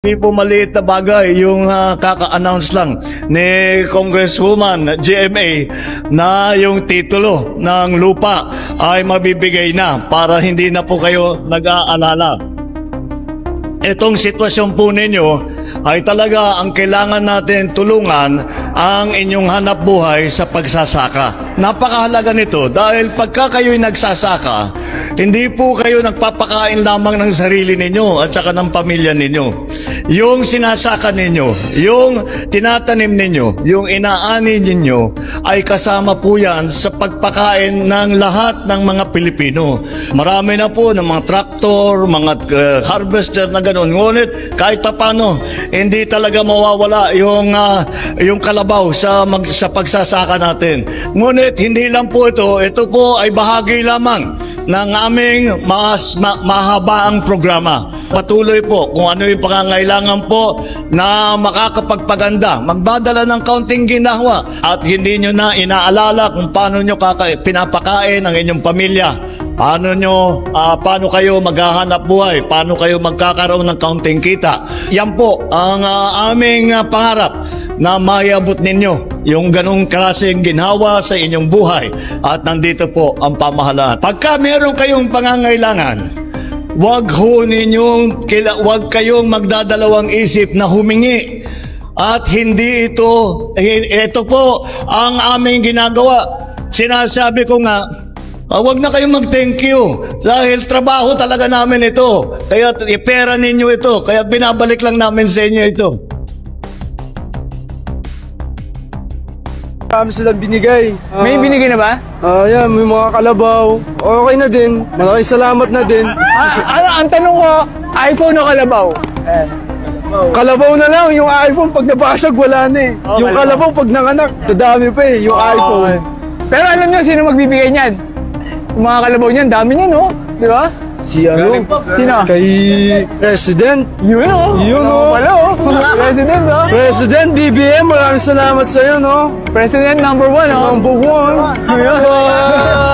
Hindi po maliit na bagay yung ah, kaka-announce lang ni Congresswoman GMA na yung titulo ng lupa ay mabibigay na para hindi na po kayo nag-aalala. Itong sitwasyon po ninyo ay talaga ang kailangan natin tulungan ang inyong hanap buhay sa pagsasaka. Napakahalaga nito dahil pagka kayo'y nagsasaka, hindi po kayo nagpapakain lamang ng sarili ninyo at saka ng pamilya ninyo. Yung sinasaka ninyo, yung tinatanim ninyo, yung inaani ninyo ay kasama po yan sa pagpakain ng lahat ng mga Pilipino. Marami na po ng mga traktor, mga uh, harvester na gano'n. Ngunit kahit papano, hindi talaga mawawala yung, ah, yung kalabaw sa, mag, sa pagsasaka natin. Ngunit hindi lang po ito, ito po ay bahagi lamang ng aming mas ma, mahabaang programa. Patuloy po kung ano yung pangangailangan po na makakapagpaganda. Magbadala ng kaunting ginawa at hindi nyo na inaalala kung paano nyo kaka- pinapakain ang inyong pamilya. Paano nyo, ah, paano kayo maghahanap buhay? Paano kayo magkakaroon ng kaunting kita? Yan po ang ah, aming ah, pangarap na mayabot ninyo yung ganong klaseng ginhawa sa inyong buhay. At nandito po ang pamahalaan. Pagka meron kayong pangangailangan, Huwag ho ninyong, kila, huwag kayong magdadalawang isip na humingi. At hindi ito, eh, ito po ang aming ginagawa. Sinasabi ko nga, ah, huwag na kayong mag-thank you dahil trabaho talaga namin ito. Kaya eh, pera ninyo ito, kaya binabalik lang namin sa inyo ito. Marami silang binigay. May binigay na ba? Ah, yan, may mga kalabaw. Okay na din. Maraming salamat na din. Ah, ano, ang tanong ko, iPhone o kalabaw? Kalabaw na lang, yung iPhone pag nabasag wala na eh. Oh, yung kalabaw. kalabaw pag nanganak, dadami pa eh, yung iPhone. Pero alam niyo sino magbibigay niyan? Yung mga kalabaw niyan, dami niyan, no? Di ba? Si ano? Sino? Kay President. Yun, oh. Yun, oh. Wala, oh. President, oh. President BBM, maraming salamat sa iyo, no? President number one, oh. Number one. Yun. Ah!